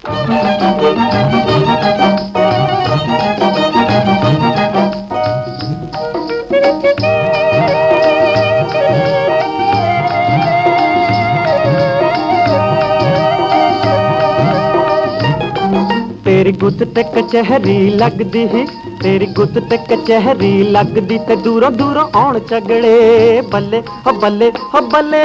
ਤੇਰੀ ਗੁੱਤ ਤੇ ਕਚਹਿਰੀ ਲੱਗਦੀ ਹੀ ਤੇਰੀ ਗੁੱਤ ਤੇ ਕਚਹਿਰੀ ਲੱਗਦੀ ਤੇ ਦੂਰੋਂ ਦੂਰੋਂ ਆਉਣ ਚਗੜੇ ਬੱਲੇ ਹੋ ਬੱਲੇ ਹੋ ਬੱਲੇ।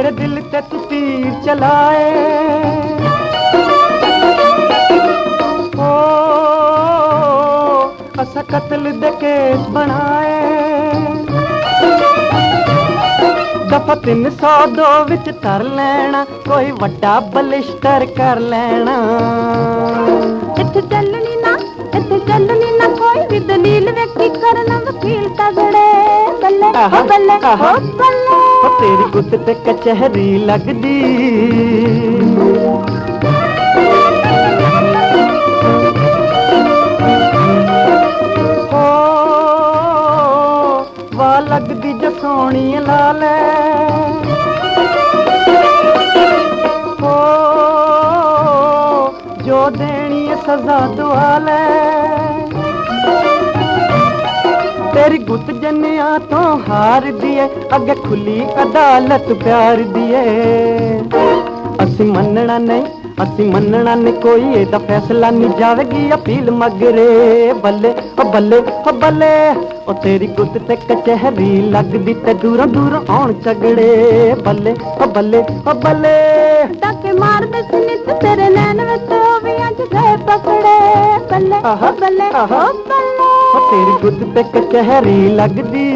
میرے دل تے تو تیر چلائے۔ او اسا قتل دے کیس بنائے۔ دفعہ تین سو دو وچ تر لینا کوئی وڈا بلشتر کر لینا۔ اتھ چلنی نہ اتھ چلنی نا کوئی بھی دلیل ویکھی کرنا وکیل کا گڑے بلے بلے بلے۔ ਬੱਲੇ ਤੇਰੀ ਗੁੱਤ ਤੇ ਕਚਹਿਰੀ ਲੱਗਦੀ। ਓ ਵਾ ਲੱਗਦੀ ਜ ਸੋਹਣੀ ਲਾਲੇ ਹੋ, ਜੋ ਦੇਣੀ ਹੈ ਸਜ਼ਾ ਦੁਆਲੇ ਤੇਰੀ ਗੁੱਤ ਜੰਨਿਆਂ ਤੋਂ ਹਾਰਦੀ ਏ ਅੱਗੇ ਖੁੱਲੀ ਅਦਾਲਤ ਪਿਆਰ ਦੀ ਏ ਅਸੀਂ ਮੰਨਣਾ ਨਹੀਂ ਅਸੀਂ ਮੰਨਣਾ ਨਹੀਂ ਕੋਈ ਇਹਦਾ ਫੈਸਲਾ ਨਹੀਂ ਜਾਵੇਗੀ ਅਪੀਲ ਮਗਰੇ। ਬੱਲੇ ਓ ਬੱਲੇ ਓ ਬੱਲੇ ਉਹ ਤੇਰੀ ਗੁੱਤ ਤੇ ਕਚਹਿਰੀ ਲੱਗਦੀ ਤੇ ਦੂਰੋਂ ਦੂਰੋਂ ਆਉਣ ਝਗੜੇ। ਬੱਲੇ ਓ ਬੱਲੇ ਓ ਬੱਲੇ। ਡਾਕੇ ਮਾਰਦੇ ਸੀ ਨਿੱਤ ਤੇਰੇ ਨੈਣ ਵਿੱਚ ਵੀ ਅੱਜ ਗਏ ਪਕੜੇ। ਬੱਲੇ ਓ ਬੱਲੇ। ਓ ਬੱਲੇ। تیری گد پہ کچہری لگدی